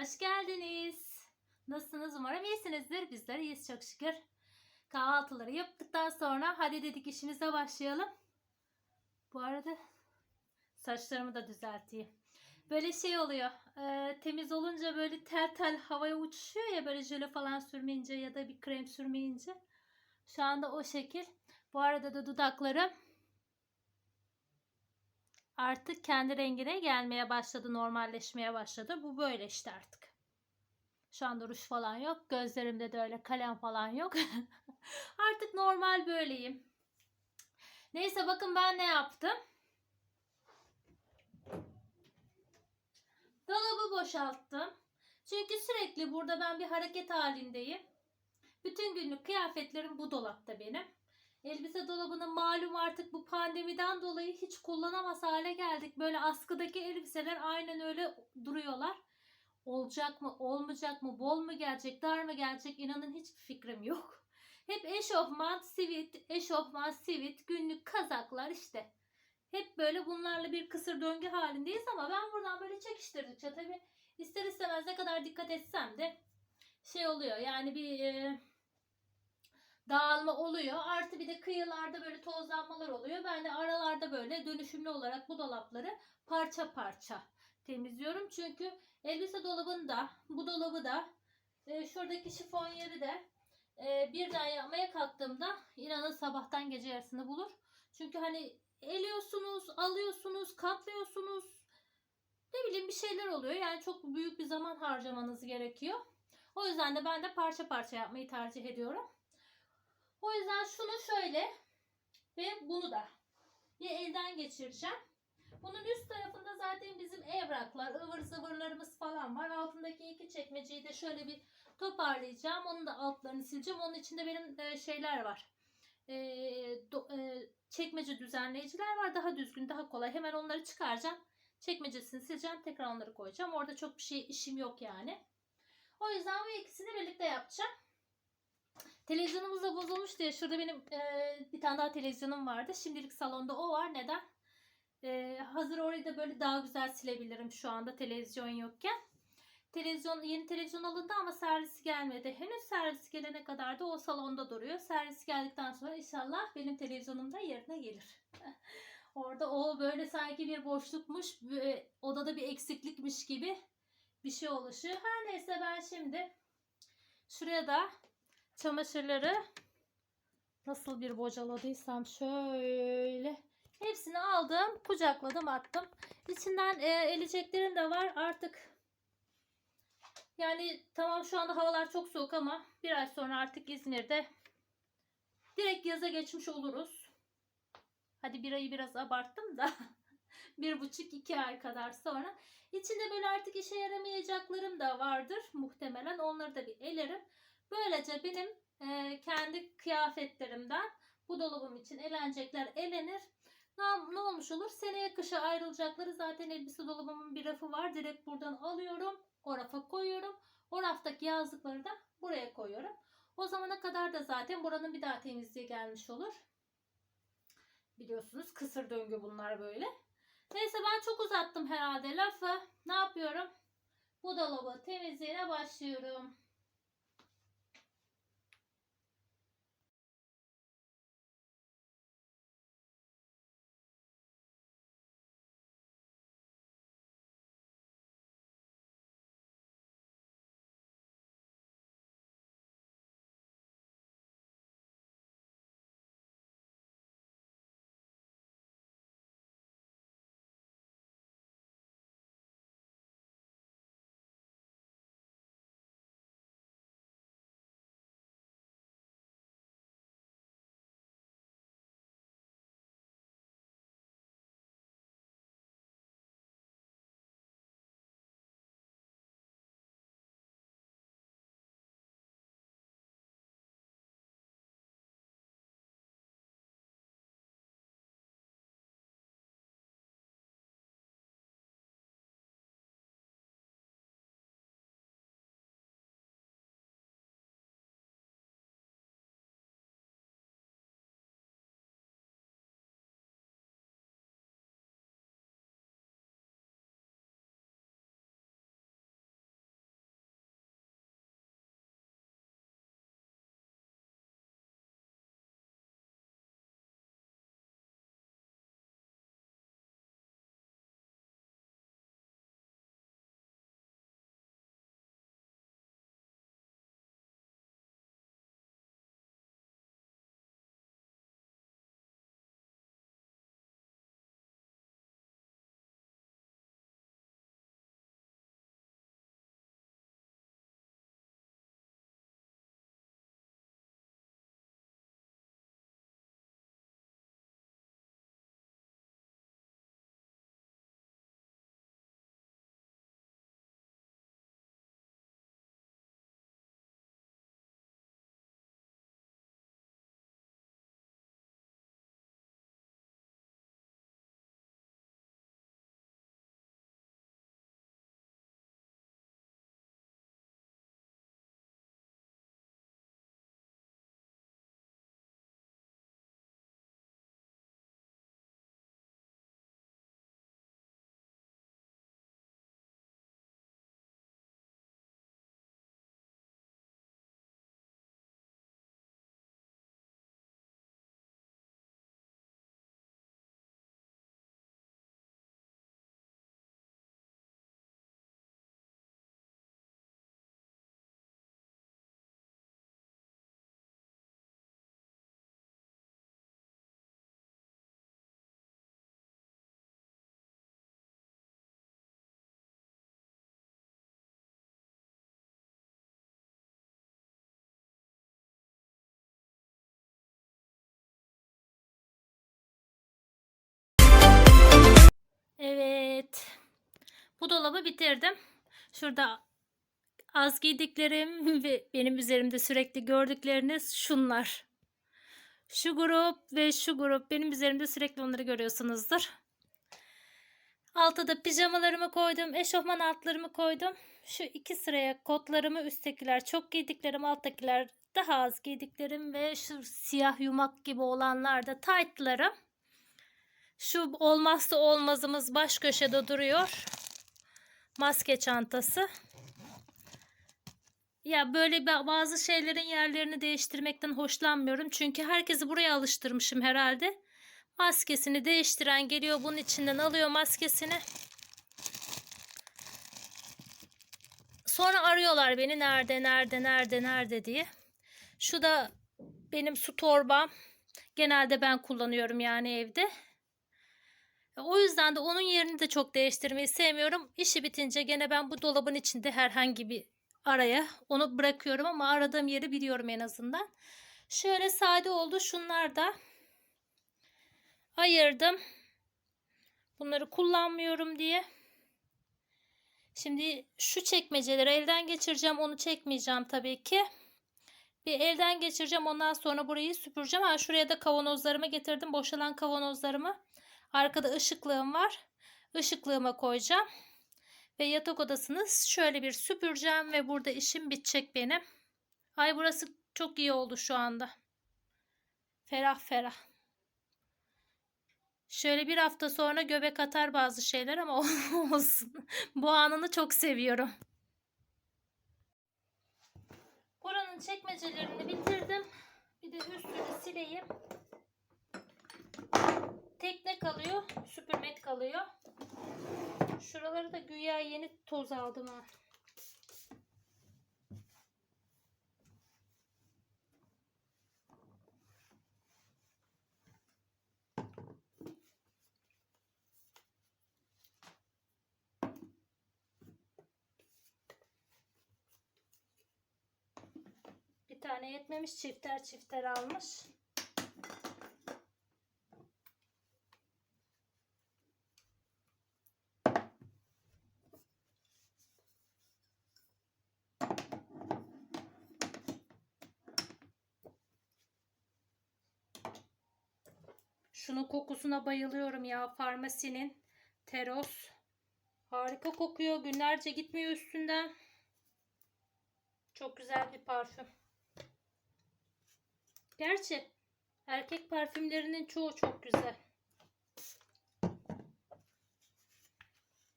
Hoş geldiniz. Nasılsınız? Umarım iyisinizdir. Bizler iyiyiz çok şükür. Kahvaltıları yaptıktan sonra hadi dedik işimize başlayalım. Bu arada saçlarımı da düzelteyim. Böyle şey oluyor. e, temiz olunca böyle tel tel havaya uçuşuyor ya böyle jöle falan sürmeyince ya da bir krem sürmeyince. Şu anda o şekil. Bu arada da dudaklarım artık kendi rengine gelmeye başladı, normalleşmeye başladı. Bu böyle işte artık. Şu anda ruj falan yok. Gözlerimde de öyle kalem falan yok. artık normal böyleyim. Neyse bakın ben ne yaptım. Dolabı boşalttım. Çünkü sürekli burada ben bir hareket halindeyim. Bütün günlük kıyafetlerim bu dolapta benim. Elbise dolabını malum artık bu pandemiden dolayı hiç kullanamaz hale geldik. Böyle askıdaki elbiseler aynen öyle duruyorlar. Olacak mı, olmayacak mı, bol mu gelecek, dar mı gelecek inanın hiçbir fikrim yok. Hep eşofman, sivit, eşofman, sivit, günlük kazaklar işte. Hep böyle bunlarla bir kısır döngü halindeyiz ama ben buradan böyle çekiştirdikçe tabii ister istemez ne kadar dikkat etsem de şey oluyor yani bir e, dağılma oluyor. Artı bir de kıyılarda böyle tozlanmalar oluyor. Ben de aralarda böyle dönüşümlü olarak bu dolapları parça parça temizliyorum. Çünkü elbise dolabında, bu dolabı da, e, şuradaki şifon yeri de e, birden yapmaya kalktığımda inanın sabahtan gece yarısını bulur. Çünkü hani eliyorsunuz, alıyorsunuz, katlıyorsunuz. Ne bileyim bir şeyler oluyor. Yani çok büyük bir zaman harcamanız gerekiyor. O yüzden de ben de parça parça yapmayı tercih ediyorum. O yüzden şunu şöyle ve bunu da bir elden geçireceğim. Bunun üst tarafında zaten bizim evraklar, ıvır zıvırlarımız falan var. Altındaki iki çekmeceyi de şöyle bir toparlayacağım. Onun da altlarını sileceğim. Onun içinde benim e, şeyler var. E, do- e, çekmece düzenleyiciler var. Daha düzgün, daha kolay. Hemen onları çıkaracağım. Çekmecesini sileceğim. Tekrar onları koyacağım. Orada çok bir şey işim yok yani. O yüzden bu ikisini birlikte yapacağım. Televizyonumuz da bozulmuş diye şurada benim e, bir tane daha televizyonum vardı. Şimdilik salonda o var. Neden? E, hazır orayı da böyle daha güzel silebilirim şu anda televizyon yokken. Televizyon yeni televizyon alındı ama servisi gelmedi. Henüz servisi gelene kadar da o salonda duruyor. Servis geldikten sonra inşallah benim televizyonum da yerine gelir. Orada o böyle sanki bir boşlukmuş, bir- odada bir eksiklikmiş gibi bir şey oluşuyor. Her neyse ben şimdi şuraya da çamaşırları nasıl bir bocaladıysam şöyle hepsini aldım, kucakladım, attım. İçinden e, eleceklerim de var. Artık yani tamam şu anda havalar çok soğuk ama bir ay sonra artık İzmir'de direkt yaza geçmiş oluruz. Hadi bir ayı biraz abarttım da bir buçuk iki ay kadar sonra. İçinde böyle artık işe yaramayacaklarım da vardır muhtemelen. Onları da bir elerim. Böylece benim e, kendi kıyafetlerimden bu dolabım için elenecekler elenir. Ne, ne olmuş olur? Seneye kışa ayrılacakları zaten elbise dolabımın bir rafı var. Direkt buradan alıyorum. O rafa koyuyorum. O raftaki yazlıkları da buraya koyuyorum. O zamana kadar da zaten buranın bir daha temizliği gelmiş olur. Biliyorsunuz kısır döngü bunlar böyle. Neyse ben çok uzattım herhalde lafı. Ne yapıyorum? Bu dolabı temizliğine başlıyorum. Evet. Bu dolabı bitirdim. Şurada az giydiklerim ve benim üzerimde sürekli gördükleriniz şunlar. Şu grup ve şu grup benim üzerimde sürekli onları görüyorsunuzdur. Altta da pijamalarımı koydum. Eşofman altlarımı koydum. Şu iki sıraya kotlarımı üsttekiler çok giydiklerim alttakiler daha az giydiklerim ve şu siyah yumak gibi olanlar da tightlarım. Şu olmazsa olmazımız baş köşede duruyor. Maske çantası. Ya böyle ba- bazı şeylerin yerlerini değiştirmekten hoşlanmıyorum. Çünkü herkesi buraya alıştırmışım herhalde. Maskesini değiştiren geliyor bunun içinden alıyor maskesini. Sonra arıyorlar beni nerede nerede nerede nerede diye. Şu da benim su torbam. Genelde ben kullanıyorum yani evde. O yüzden de onun yerini de çok değiştirmeyi sevmiyorum. İşi bitince gene ben bu dolabın içinde herhangi bir araya onu bırakıyorum ama aradığım yeri biliyorum en azından. Şöyle sade oldu. Şunlar da ayırdım. Bunları kullanmıyorum diye. Şimdi şu çekmeceleri elden geçireceğim. Onu çekmeyeceğim tabii ki. Bir elden geçireceğim. Ondan sonra burayı süpüreceğim. Ha, şuraya da kavanozlarımı getirdim. Boşalan kavanozlarımı. Arkada ışıklığım var. Işıklığıma koyacağım. Ve yatak odasını şöyle bir süpüreceğim. Ve burada işim bitecek benim. Ay burası çok iyi oldu şu anda. Ferah ferah. Şöyle bir hafta sonra göbek atar bazı şeyler ama olsun. Bu anını çok seviyorum. Buranın çekmecelerini bitirdim. Bir de üstünü sileyim. Tekne kalıyor, süpürmek kalıyor. Şuraları da güya yeni toz aldım ha. Bir tane yetmemiş çifter çifter almış. Kokusuna bayılıyorum ya. Farmasinin teros. Harika kokuyor. Günlerce gitmiyor üstünden. Çok güzel bir parfüm. Gerçi erkek parfümlerinin çoğu çok güzel.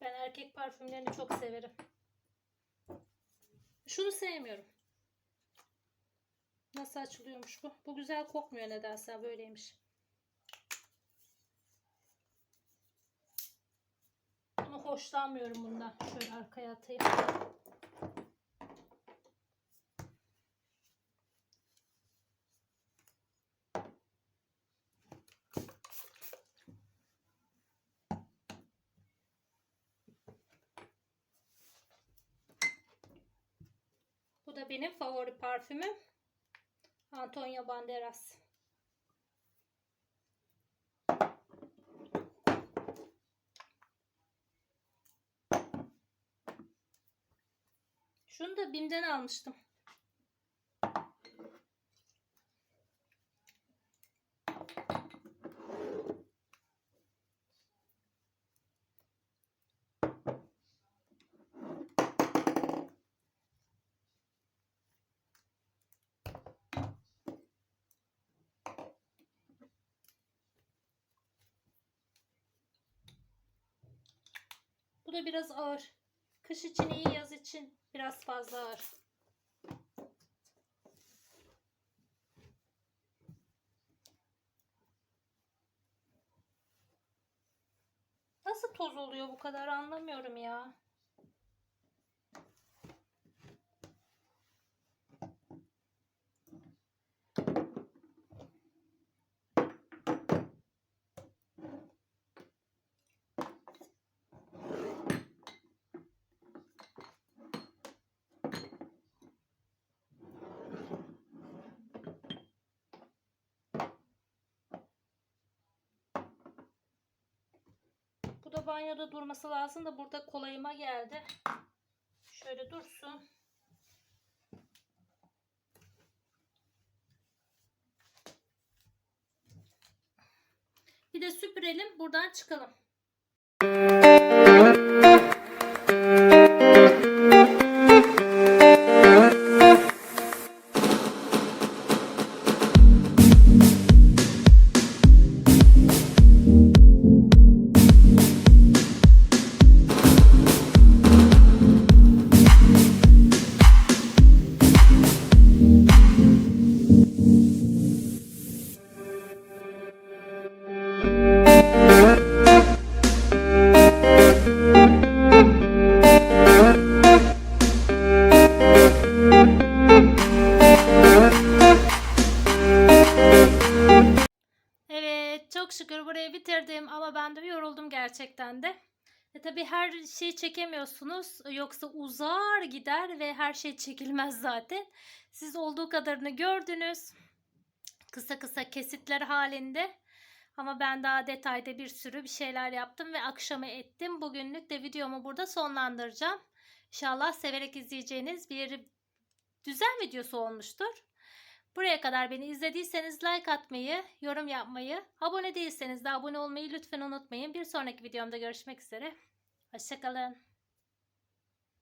Ben erkek parfümlerini çok severim. Şunu sevmiyorum. Nasıl açılıyormuş bu? Bu güzel kokmuyor nedense böyleymiş. Ama hoşlanmıyorum bundan. Şöyle arkaya atayım. Bu da benim favori parfümüm. Antonio Banderas. Şunu da Bim'den almıştım. Bu da biraz ağır. Kış için iyi, yaz için biraz fazla ağır. Nasıl toz oluyor bu kadar anlamıyorum ya. Banyoda durması lazım da burada kolayıma geldi. Şöyle dursun. Bir de süpürelim buradan çıkalım. Evet çok şükür burayı bitirdim ama ben de yoruldum gerçekten de. E tabi her şeyi çekemiyorsunuz yoksa uzar gider ve her şey çekilmez zaten. Siz olduğu kadarını gördünüz. Kısa kısa kesitler halinde. Ama ben daha detayda bir sürü bir şeyler yaptım ve akşama ettim. Bugünlük de videomu burada sonlandıracağım. İnşallah severek izleyeceğiniz bir düzen videosu olmuştur. Buraya kadar beni izlediyseniz like atmayı, yorum yapmayı, abone değilseniz de abone olmayı lütfen unutmayın. Bir sonraki videomda görüşmek üzere. Hoşçakalın.